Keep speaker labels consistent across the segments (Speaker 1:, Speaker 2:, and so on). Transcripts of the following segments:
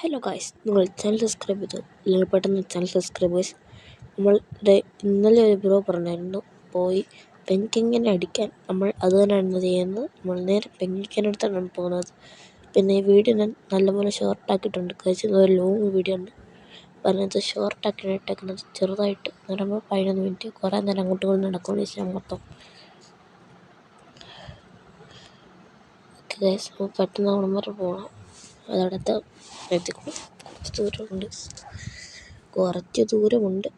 Speaker 1: Hello guys നിങ്ങൾ channel subscribe ചെയ്തു അല്ലെങ്കിൽ പെട്ടെന്ന് ചാനൽ സബ്സ്ക്രൈബ് ചെയ്ത് നമ്മളുടെ ഇന്നലെ ഒരു ബ്രോ പറഞ്ഞായിരുന്നു പോയി പെങ്കിങ്ങിനെ അടിക്കാൻ. നമ്മൾ അത് തന്നെയാണ് ചെയ്യുന്നത്. നമ്മൾ നേരെ പെങ്കിക്കനടുത്താണ് പോകുന്നത്. പിന്നെ ഈ വീഡിയോ ഞാൻ നല്ലപോലെ ഷോർട്ടാക്കിയിട്ടുണ്ട് കഴിച്ചത് ഒരു ലോങ് വീഡിയോ ഉണ്ട് പറഞ്ഞത് ഷോർട്ടാക്കി ഇട്ടേക്കുന്നത്. ചെറുതായിട്ട്. പറയുമ്പോൾ പതിനൊന്ന് മിനിറ്റ് കുറേ നേരം അങ്ങോട്ടും ഇങ്ങോട്ടും നടക്കുമെന്ന് വെച്ചാൽ മൊത്തം ഓക്കെ ഗൈസ് പെട്ടെന്ന് നമ്മൾ പോകണം എത്തിക്കണം കുറച്ച് ദൂരമുണ്ട്. കുറച്ച് ദൂരമുണ്ട്.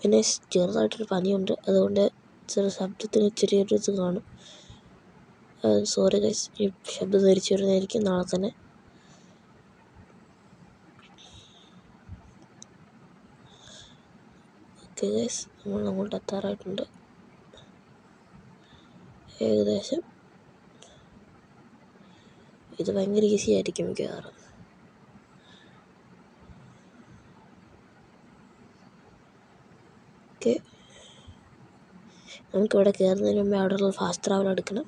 Speaker 1: പിന്നെ ചെറുതായിട്ടൊരു പനിയുണ്ട്. അതുകൊണ്ട് ചെറു ശബ്ദത്തിന് ചെറിയൊരു ഇത് കാണും. സോറി ഗൈസ് ഈ ശബ്ദം ധരിച്ചു വരുന്നതായിരിക്കും നാളെ തന്നെ. ഓക്കെ ഗൈസ് നമ്മൾ അങ്ങോട്ട് എത്താറായിട്ടുണ്ട്. ഏകദേശം ഇത് ഭയങ്കര ഈസി ആയിരിക്കും മിക്കവാറും. ഓക്കെ. നമുക്കിവിടെ കയറുന്നതിന് മുമ്പേ അവിടെയുള്ള ഫാസ്റ്റ് ട്രാവൽ എടുക്കണം.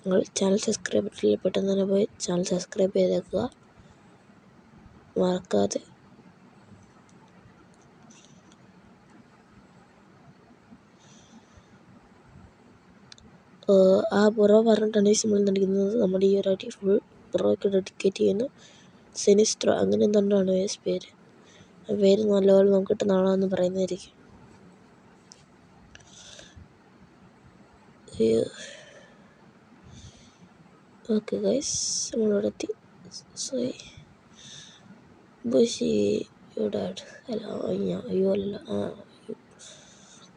Speaker 1: നിങ്ങൾ ചാനൽ സബ്സ്ക്രൈബ് പെട്ടെന്ന് തന്നെ പോയി ചാനൽ സബ്സ്ക്രൈബ് ചെയ്തേക്കുക. മറക്കാതെ. ആ പുറ പറഞ്ഞിട്ടാണ് സിമ്പിൾ നടിക്കുന്നത്. നമ്മുടെ ഈ ഒരു ഫുൾ പുറമൊക്കെ ഡെഡിക്കേറ്റ് ചെയ്യുന്നു സെനിസ്ട്രോ അങ്ങനെ എന്തുകൊണ്ടാണ് എസ് പേര്? പേര് നല്ലപോലെ നമുക്ക് കിട്ടുന്ന എന്ന് പറയുന്നതായിരിക്കും. ഓക്കെ ഗൈസ് നമ്മളിവിടെ എത്തി സോറി ബുഷി ഡാഡ് അല്ല അയ്യോ അല്ല ആ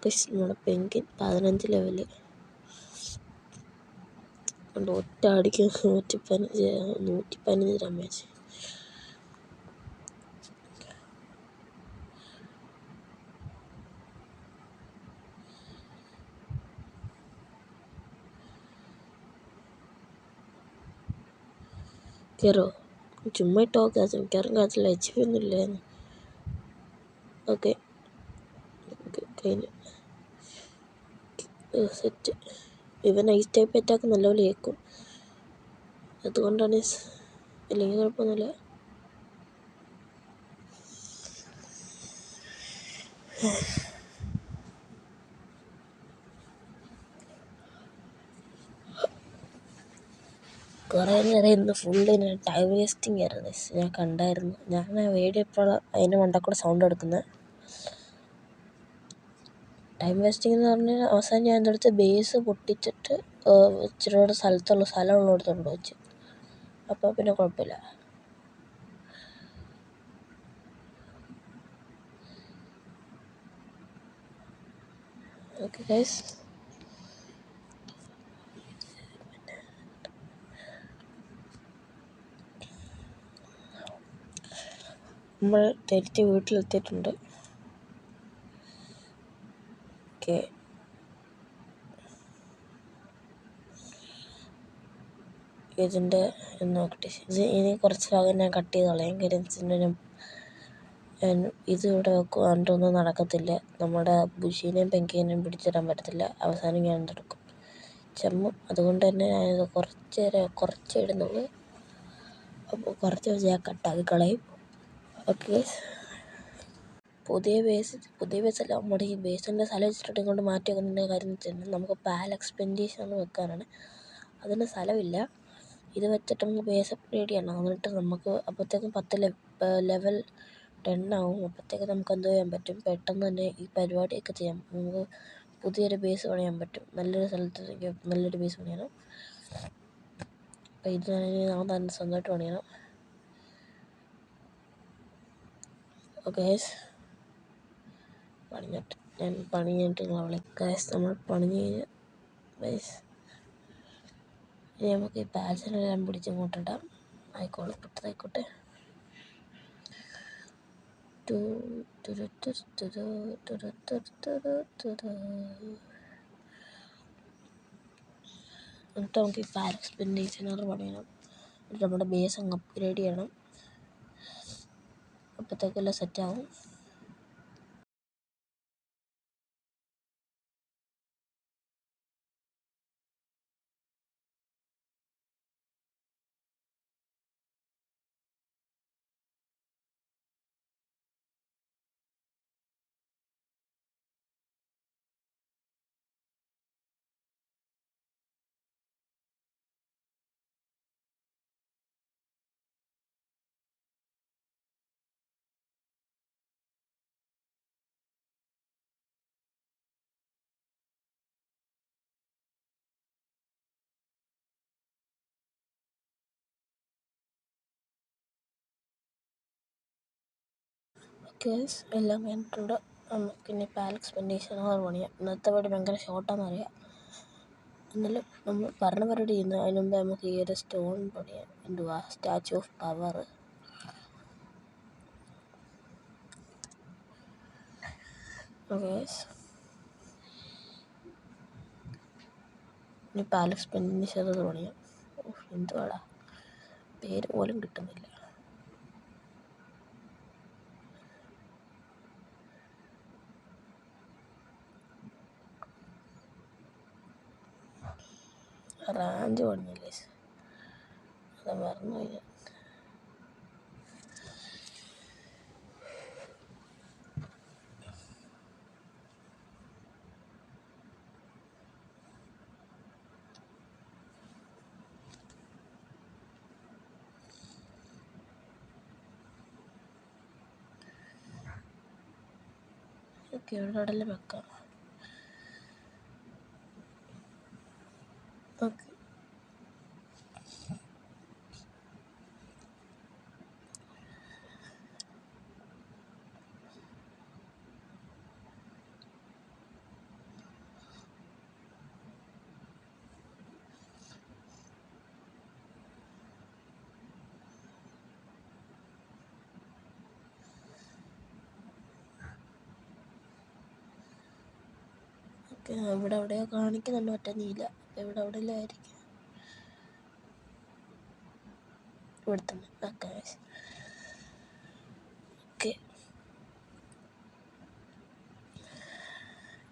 Speaker 1: ഗൈസ് നമ്മുടെ പെങ്കിൻ പതിനഞ്ച് ലെവൽ അതുകൊണ്ട് ഒറ്റ അടിക്ക് നൂറ്റി പതിനഞ്ച് നൂറ്റി പതിനഞ്ച് ഡാമേജ് കയറോ ചുമ്മാ ഇട്ടോക്കെ കയറും കാത്തില്ല എച്ച് പി ഒന്നും ഇല്ലായിരുന്നു ഓക്കെ കഴിഞ്ഞു സെറ്റ് ഇവൻ ഐസ് ടൈപ്പ് അറ്റാക്ക് നല്ലപോലെ കേൾക്കും അതുകൊണ്ടാണ് അല്ലെങ്കിൽ കുഴപ്പമൊന്നുമില്ല. കുറേ നേരം ഇന്ന് ഫുള്ള് ഞാൻ ടൈം വേസ്റ്റിംഗ് ആയിരുന്നു. ഞാൻ കണ്ടായിരുന്നു. ഞാൻ വീഡിയോ ഇപ്പോൾ അതിന്റെ മണ്ടക്കൂടെ സൗണ്ട് എടുക്കുന്നത് ടൈം വേസ്റ്റിംഗ് എന്ന് പറഞ്ഞാൽ അവസാനം ഞാൻ എന്റെ അടുത്ത് ബേസ് പൊട്ടിച്ചിട്ട് ഇച്ചിരി കൂടെ സ്ഥലത്തുള്ള സ്ഥലമുള്ളിടത്ത് കൊണ്ട് വെച്ച്. അപ്പോൾ പിന്നെ കുഴപ്പമില്ല. ഓക്കെ ഗൈസ് നമ്മൾ തിരിച്ച് വീട്ടിലെത്തിയിട്ടുണ്ട്. ഓക്കെ. ഇതിന്റെ നോക്കട്ടെ. ഇത് ഇനി കുറച്ച് ഭാഗം ഞാൻ കട്ട് ചെയ്ത് കളയാം കാര്യം ഇത് ഇവിടെ വെക്കുവാണ്ടൊന്നും നടക്കത്തില്ല. നമ്മുടെ ബുഷീനെയും പെങ്കിനെയും പിടിച്ചിടാൻ പറ്റത്തില്ല. അവസാനം ഞാൻ എടുക്കും ചെമ്മും അതുകൊണ്ട് തന്നെ ഞാനിത് കുറച്ച് കുറച്ച് ഇടുന്നുള്ളൂ. അപ്പോൾ കുറച്ച് വെച്ച് ഞാൻ കട്ടാക്കി കളയും. ഓക്കെ പുതിയ ബേസ് പുതിയ ബേസല്ല നമ്മുടെ ഈ ബേസിന്റെ സ്ഥലം വെച്ചിട്ട് ഇങ്ങോട്ട് മാറ്റി വെക്കുന്നതിന്റെ കാര്യം എന്ന് വെച്ചിട്ടുണ്ടെങ്കിൽ നമുക്ക് പാൽ എക്സ്പെൻഡീഷൻ വെക്കാനാണ്. അതിന് സ്ഥലമില്ല. ഇത് വെച്ചിട്ട് നമുക്ക് ബേസ് അപ്ഗ്രേഡ് ചെയ്യണം എന്നിട്ട് നമുക്ക് അപ്പോഴത്തേക്കും പത്ത് ലെവൽ ടെൻ ആവും. അപ്പോഴത്തേക്ക് നമുക്ക് എന്ത് ചെയ്യാൻ പറ്റും? പെട്ടെന്ന് തന്നെ ഈ പരിപാടിയൊക്കെ ചെയ്യാം. നമുക്ക് പുതിയൊരു ബേസ് പണിയാൻ പറ്റും. നല്ലൊരു സ്ഥലത്തേക്ക് നല്ലൊരു ബേസ് പണിയണം. അപ്പോൾ ഇത് ഞാൻ തന്നെ സ്വന്തമായിട്ട് പണിയണം. ഓക്കെ പണിഞ്ഞിട്ട് ഞാൻ പണി കഴിഞ്ഞിട്ട് നിങ്ങൾ വിളിക്കാം നമ്മൾ പണിഞ്ഞ് കഴിഞ്ഞ് നമുക്ക് ഈ പാൽസിനെല്ലാം പിടിച്ച് ഇങ്ങോട്ടിടാം ആയിക്കോളും പെട്ടതായിക്കോട്ടെ എന്നിട്ട് നമുക്ക് ഈ ഫയർ എക്സ്പെൻഡിച്ചർ പണിയണം എന്നിട്ട് നമ്മുടെ ബേസ് അങ്ങ് അപ്ഗ്രേഡ് ചെയ്യണം അപ്പോഴത്തേക്കെല്ലാം സെറ്റാവും കേസ് എല്ലാം കഴിഞ്ഞിട്ടുണ്ട്. നമുക്കിനി പാലക്സ് പെൻഡീഷനുകൾ പണിയാം ഇന്നത്തെ പരിപാടി ഭയങ്കര ഷോർട്ടാണെന്നറിയാം എന്നാലും നമ്മൾ പറഞ്ഞ പരിപാടി ചെയ്യുന്നു അതിന് മുമ്പ് നമുക്ക് ഈ ഒരു സ്റ്റോൺ പണിയാം എന്തുവാ? സ്റ്റാച്ചു ഓഫ് പവർ ഇനി പാലക്സ് പെൻഡീഷനുകൾ പണിയാം എന്തുവാടാ? പേര് പോലും കിട്ടുന്നില്ല. റാഞ്ച് പണിഞ്ഞില്ലേ അത് മറന്നു ഞാൻ. ഓക്കെ ഇവിടെ വെക്കാം ഓക്കെ ഇവിടെ എവിടെയോ കാണിക്കുന്നുണ്ട് മറ്റേ നീല. അവിടെ ആയിരിക്കും ഇവിടെ തന്നെ ഓക്കെ ഓക്കെ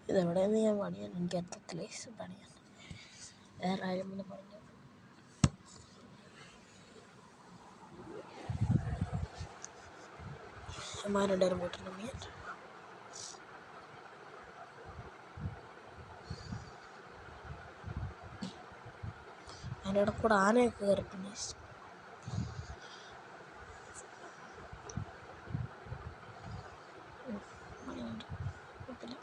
Speaker 1: ഇതെവിടെയെന്ന് ഞാൻ പണിയാൻ എനിക്ക് ഈ പണിയാൻ. വേറെ ആരും ഒന്ന് പറഞ്ഞു അമ്മാരുണ്ടായിരുന്നു പോയിട്ടുണ്ട് അതിന്റെ ഇടയിൽ കൂടെ ആനയൊക്കെ കയറിട്ടുണ്ട് പണിയുണ്ട് കുഴപ്പമില്ല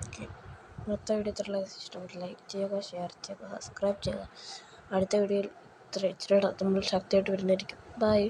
Speaker 1: ഓക്കെ ഇന്നത്തെ വീഡിയോ ഇത്ര ഇഷ്ടപ്പെട്ട ലൈക്ക് ചെയ്യുക ഷെയർ ചെയ്യുക സബ്സ്ക്രൈബ് ചെയ്യുക. അടുത്ത വീഡിയോയിൽ ഇത്ര ഇച്ചിരി നമ്മൾ ശക്തിയായിട്ട് വരുന്നതായിരിക്കും. ബൈ